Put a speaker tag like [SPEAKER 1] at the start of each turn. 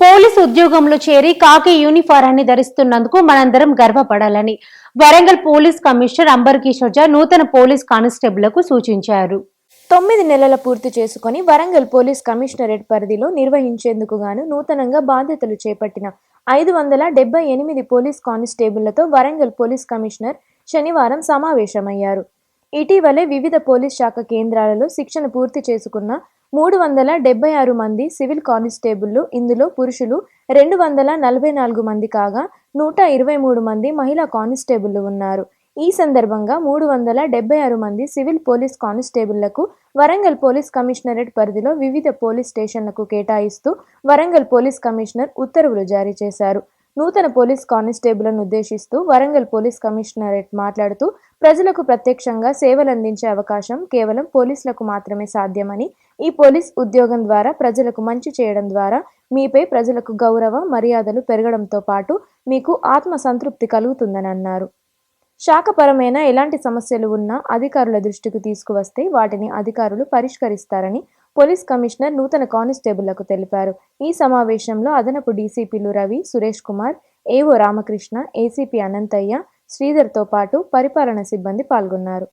[SPEAKER 1] Police ఉద్యోగంలో చేరి కాకి యూనిఫారాన్ని ధరిస్తున్నందుకు మనందరం గర్వపడాలని వరంగల్ పోలీస్ కమిషనర్ అంబర్ కిషోర్ జా నూతన పోలీస్ కానిస్టేబుళ్ళకు సూచించారు.
[SPEAKER 2] తొమ్మిది నెలల పూర్తి చేసుకుని వరంగల్ పోలీస్ కమిషనరేట్ పరిధిలో నిర్వహించేందుకు గాను నూతనంగా బాధ్యతలు చేపట్టిన ఐదు వందల డెబ్బై ఎనిమిది పోలీస్ కానిస్టేబుళ్ళతో వరంగల్ పోలీస్ కమిషనర్ శనివారం సమావేశమయ్యారు. ఇటీవలే వివిధ పోలీస్ శాఖ కేంద్రాలలో శిక్షణ పూర్తి చేసుకున్న మూడు వందల డెబ్బై ఆరు మంది సివిల్ కానిస్టేబుళ్ళు ఇందులో పురుషులు రెండు వందల నలభై నాలుగు మంది కాగా నూట ఇరవై మూడు మంది మహిళా కానిస్టేబుళ్ళు ఉన్నారు. ఈ సందర్భంగా మూడు వందల డెబ్బై ఆరు మంది సివిల్ పోలీస్ కానిస్టేబుళ్ళకు వరంగల్ పోలీస్ కమిషనరేట్ పరిధిలో వివిధ పోలీస్ స్టేషన్లకు కేటాయిస్తూ వరంగల్ పోలీస్ కమిషనర్ ఉత్తర్వులు జారీ చేశారు. నూతన పోలీస్ కానిస్టేబుల్ను ఉద్దేశిస్తూ వరంగల్ పోలీస్ కమిషనరేట్ మాట్లాడుతూ ప్రజలకు ప్రత్యక్షంగా సేవలందించే అవకాశం కేవలం పోలీసులకు మాత్రమే సాధ్యమని ఈ పోలీస్ ఉద్యోగం ద్వారా ప్రజలకు మంచి చేయడం ద్వారా మీపై ప్రజలకు గౌరవ మర్యాదలు పెరగడంతో పాటు మీకు ఆత్మ సంతృప్తి కలుగుతుందని అన్నారు. శాఖపరమైన ఎలాంటి సమస్యలు ఉన్నా అధికారుల దృష్టికి తీసుకువస్తే వాటిని అధికారులు పరిష్కరిస్తారని పోలీస్ కమిషనర్ నూతన కానిస్టేబుళ్ళకు తెలిపారు. ఈ సమావేశంలో అదనపు డీసీపీలు రవి సురేష్ కుమార్ ఏవో రామకృష్ణ ఏసీపీ అనంతయ్య శ్రీధర్తో పాటు పరిపాలన సిబ్బంది పాల్గొన్నారు.